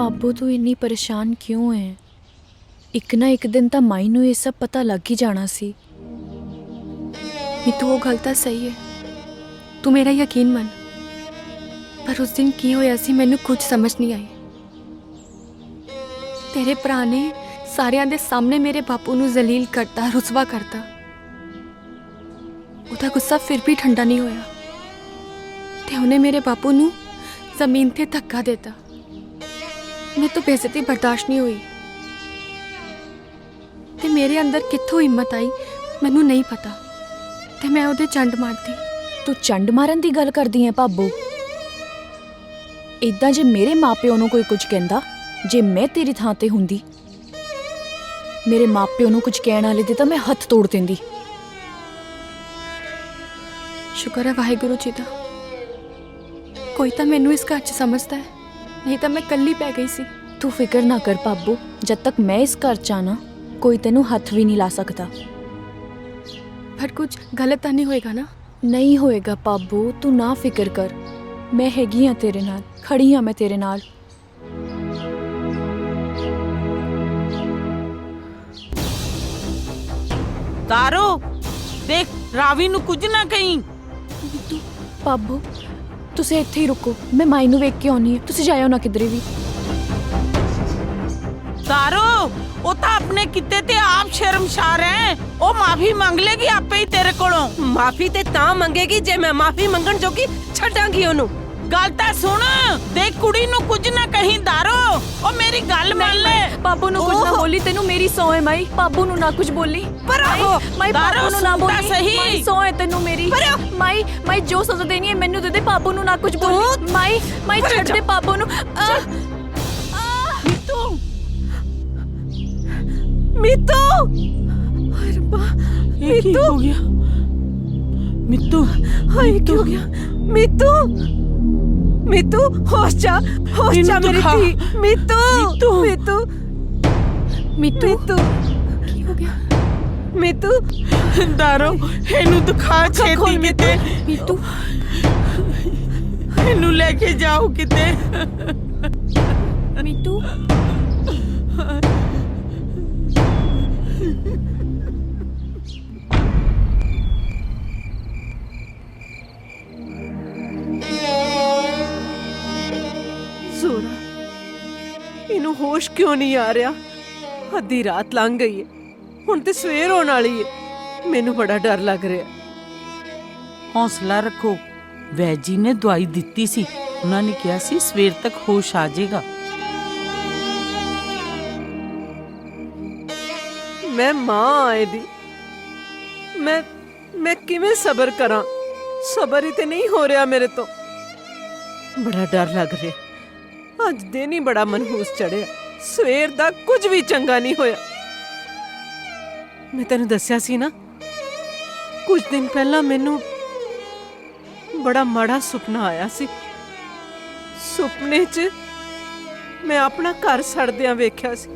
ਪਾਬੋ ਤੂੰ ਇੰਨੀ ਪਰੇਸ਼ਾਨ ਕਿਉਂ ਹੈ ਇੱਕ ਨਾ ਇੱਕ ਦਿਨ ਤਾਂ ਮਾਈ ਨੂੰ ਇਹ ਸਭ ਪਤਾ ਲੱਗ ਹੀ ਜਾਣਾ ਸੀ। ਨੀਤੂ, ਉਹ ਗੱਲ ਤਾਂ ਸਹੀ ਹੈ ਤੂੰ ਮੇਰਾ ਯਕੀਨ ਮੰਨ। ਪਰ ਉਸ ਦਿਨ ਕੀ ਹੋਇਆ ਸੀ, ਮੈਨੂੰ ਕੁਝ ਸਮਝ ਨਹੀਂ ਆਈ। ਤੇਰੇ ਭਰਾ ਨੇ ਸਾਰਿਆਂ ਦੇ ਸਾਹਮਣੇ ਮੇਰੇ ਬਾਪੂ ਨੂੰ ਜ਼ਲੀਲ ਕਰਤਾ ਰੁਸਵਾ ਕਰਤਾ। ਉਹਦਾ ਗੁੱਸਾ ਫਿਰ ਵੀ ਠੰਡਾ ਨਹੀਂ ਹੋਇਆ। ਤੇ ਉਹਨੇ ਮੇਰੇ ਬਾਪੂ ਨੂੰ ਜ਼ਮੀਨ ਤੇ ਧੱਕਾ ਦਿੱਤਾ। ਮੈਂ ਤਾਂ ਬੇਇੱਜ਼ਤੀ ਬਰਦਾਸ਼ਤ ਨਹੀਂ ਹੋਈ। ਤੇ ਮੇਰੇ ਅੰਦਰ ਕਿੱਥੋਂ ਹਿੰਮਤ ਆਈ ਮੈਨੂੰ ਨਹੀਂ ਪਤਾ। ਤੇ ਮੈਂ ਉਹਦੇ ਚੰਡ ਮਾਰਤੀ। ਤੂੰ ਚੰਡ ਮਾਰਨ ਦੀ ਗੱਲ ਕਰਦੀ ਹੈ ਭਾਬੋ? ਇਦਾਂ ਜੇ ਮੇਰੇ ਮਾਪਿਓ ਨੂੰ ਕੋਈ ਕੁਝ ਕਹਿੰਦਾ ਜੇ ਮੈਂ ਤੇਰੀ ਥਾਂ ਤੇ ਹੁੰਦੀ ਮੇਰੇ ਮਾਪਿਓ ਨੂੰ ਕੁਝ ਕਹਿਣ ਵਾਲੇ ਦੇ ਤਾਂ ਮੈਂ ਹੱਥ ਤੋੜ ਦਿੰਦੀ। ਸ਼ੁਕਰ ਹੈ ਵਾਹਿਗੁਰੂ ਜੀ ਦਾ। ਕੋਈ ਤਾਂ ਮੈਨੂੰ ਇਸ ਘਰ 'ਚ ਸਮਝਦਾ ਹੈ। ਨਹੀਂ ਤਾਂ ਮੈਂ ਕੱਲੀ ਪੈ ਗਈ ਸੀ। ਤੂੰ ਫਿਕਰ ਨਾ ਕਰ ਭਾਬੋ ਜਦ ਤੱਕ ਮੈਂ ਇਸ ਘਰ ਚ ਆ ਨਾ ਕੋਈ ਤੈਨੂੰ ਹੱਥ ਵੀ ਨਹੀਂ ਲਾ ਸਕਦਾ। ਪਰ ਕੁਝ ਗਲਤ ਤਾਂ ਨਹੀਂ ਹੋਏਗਾ ਨਾ? ਨਹੀਂ ਹੋਏਗਾ ਪਾਬੋ ਤੂੰ ਨਾ ਫਿਕਰ ਕਰ। ਮੈਂ ਹੈਗੀ ਆ ਤੇਰੇ ਨਾਲ ਖੜੀ ਆ ਮੈਂ ਤੇਰੇ ਨਾਲ। ਤਾਰੋ ਦੇਖ ਰਾਵੀ ਨੂੰ ਕੁਝ ਨਾ ਕਹੀਂ। ਪਾਬੋ ਤੁਸੀਂ ਇੱਥੇ ਹੀ ਰੁਕੋ। ਮੈਂ ਮਾਈ ਨੂੰ ਵੇਖ ਕੇ ਆਉਣੀ ਹੈ। ਤੁਸੀਂ ਜਾਇਓ ਨਾ ਕਿਧਰੇ ਵੀ। ਤਾਰੋ ਉਹ ਤਾਂ ਆਪਣੇ ਕਿਤੇ ਤੇ ਆਪ ਸ਼ਰਮਸ਼ਾਰ ਹੈ। ਉਹ ਮਾਫੀ ਮੰਗ ਲੇਗੀ ਆਪੇ ਹੀ ਤੇਰੇ ਕੋਲੋਂ। ਮਾਫੀ ਤੇ ਤਾਂ ਮੰਗੇਗੀ ਜੇ ਮੈਂ ਮਾਫੀ ਮੰਗਣ ਜੋਗੀ ਛੱਡਾਂਗੀ ਉਹਨੂੰ। ਗੱਲ ਤਾਂ ਸੁਣ ਦੇਖ ਕੁੜੀ ਨੂੰ ਕੁਝ ਨਾ ਕਹੀਂ ਤਾਰੋ ਉਹ ਮੇਰੀ ਗੱਲ ਮੰਨ ਲੈ। ਪਾਬੋ ਨੂੰ ਕੁਝ ਨਾ ਓਹ! ਬੋਲੀ ਤੈਨੂੰ ਮੇਰੀ ਸੌ ਹੈ ਮਾਈ। ਪਾਬੋ ਨੂੰ ਨਾ ਕੁਝ ਬੋਲੀ। ਪਰ ਮਾਈ ਆਹੋ, ਮਾਈ ਦਾਰੂ ਪਾਬੋ ਨੂੰ ਨਾ ਸੁਣਦਾ ਬੋਲੀ। ਸਹੀ। ਮਾਈ ਸੌ ਹੈ ਤੈਨੂੰ ਮੇਰੀ। ਮਾਈ ਮਾਈ ਜੋ ਸਜ਼ਾ ਦੇਣੀ ਹੈ ਮੈਨੂੰ ਦੇ ਦੇ ਪਾਬੋ ਨੂੰ ਨਾ ਕੁਝ ਬੋਲੀ। ਮਾਈ ਮਾਈ ਪਰੇ ਛੱਡ ਜਾ। ਦੇ ਪਾਬੋ ਨੂੰ। ਆਹ! ਤੂੰ ਮੀਤੂ। ਹਾਏ ਰੱਬਾ ਇਹ ਕੀ ਹੋ ਗਿਆ? ਮਿੱਤੂ ਹਾਏ ਕੀ ਹੋ ਗਿਆ? ਮੀਤੂ। ਮੀਤੂ ਹੋਸ਼ ਜਾ ਹੋਸ਼ ਜਾ ਮੇਰੀ ਦਿਖਾ। ਧੀ। ਮੀਤੂ ਮੀਤੂ। ਮੀਤੂ। ਮੀਤੂ। ਮੀਤੂ। ਕੀ ਹੋ ਗਿਆ? ਮੀਤੂ। ਤਾਰੋ ਇਹਨੂੰ ਦਿਖਾ ਛੇਤੀ ਖੋਲ ਕੇ ਕਿਤੇ। ਮੀਤੂ। ਇਹਨੂੰ ਲੈ ਕੇ ਜਾਓ ਕਿਤੇ। ਮੀਤੂ। ਇਹਨੂੰ ਹੋਸ਼ ਕਿਉਂ ਨਹੀਂ ਆ ਰਿਹਾ? ਅੱਧੀ ਰਾਤ ਲੰਘ ਗਈ ਹੈ ਹੁਣ ਤੇ ਸਵੇਰ ਹੋਣ ਵਾਲੀ ਹੈ ਮੈਨੂੰ ਬੜਾ ਡਰ ਲੱਗ ਰਿਹਾ। ਹੌਸਲਾ ਰੱਖੋ। ਵੈਦ ਜੀ ਨੇ ਦਵਾਈ ਦਿੱਤੀ ਸੀ। ਉਹਨਾਂ ਨੇ ਕਿਹਾ ਸੀ ਸਵੇਰ ਤੱਕ ਹੋਸ਼ ਆ ਜਾਏਗਾ। ਮੈਂ ਮਾਂ ਆਏ ਦੀ ਮੈਂ ਮੈਂ ਕਿਵੇਂ ਸਬਰ ਕਰਾਂ? ਸਬਰ ਹੀ ਤੇ ਨਹੀਂ ਹੋ ਰਿਹਾ ਮੇਰੇ ਤੋਂ। ਬੜਾ ਡਰ ਲੱਗ ਰਿਹਾ। ਅੱਜ ਦਿਨ ਹੀ ਬੜਾ ਮਨਹੂਸ ਚੜਿਆ। ਸਵੇਰ ਦਾ ਕੁਝ ਵੀ ਚੰਗਾ ਨਹੀਂ ਹੋਇਆ। ਮੈਂ ਤੈਨੂੰ ਦੱਸਿਆ ਸੀ ਨਾ, ਕੁਝ ਦਿਨ ਪਹਿਲਾਂ ਮੈਨੂੰ ਬੜਾ ਮਾੜਾ ਸੁਪਨਾ ਆਇਆ ਸੀ। ਸੁਪਨੇ 'ਚ ਮੈਂ ਆਪਣਾ ਘਰ ਸੜਦਿਆਂ ਵੇਖਿਆ ਸੀ।